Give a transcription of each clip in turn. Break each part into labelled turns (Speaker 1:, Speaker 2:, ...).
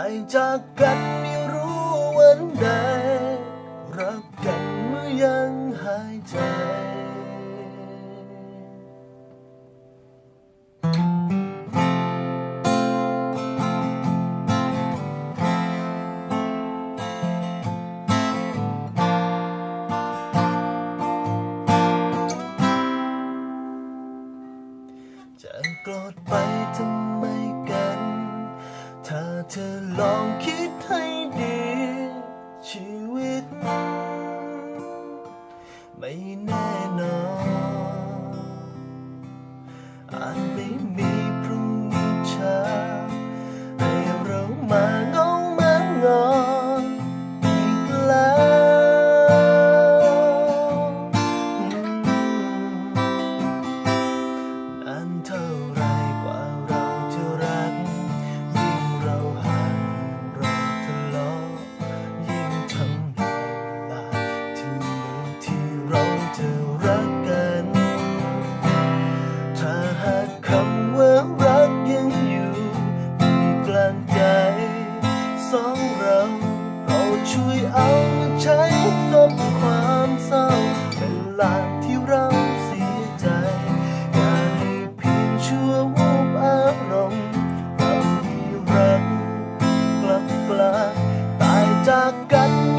Speaker 1: ายจากกันไม่รู้วันใด รักกันเมื่อยังหายใจจะโกรธไปทำไม เธอลองคิดให้ดี ชีวิต ไม่แน่ วูบอารมณ์เราที่รักกลับกลาตายจากกัน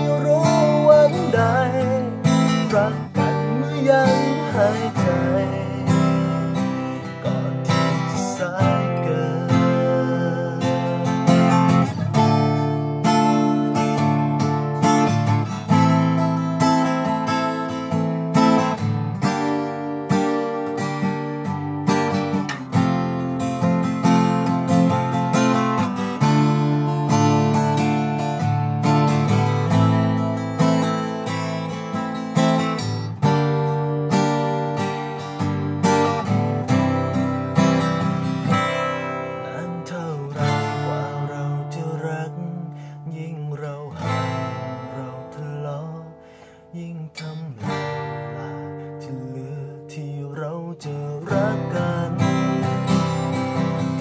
Speaker 1: จะรักกัน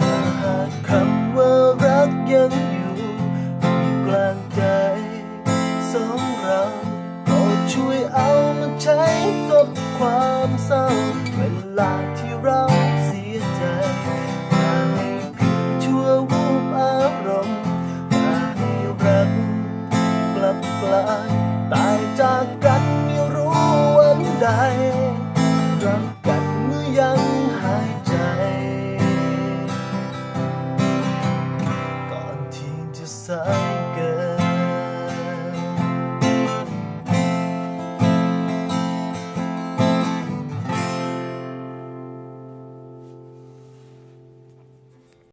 Speaker 1: ถ้าหากคำว่ารักยังอยู่ที่กลางใจสองเราก็ช่วยเอามาใช้ซบความเศร้า เวลาที่เราเสียใจอย่าให้เพียงชั่ววูบอารมณ์อย่าให้รักกลับกลายตายจากกันไม่รู้วันใดรัก ยังหายใจ ก่อนที่จะสาย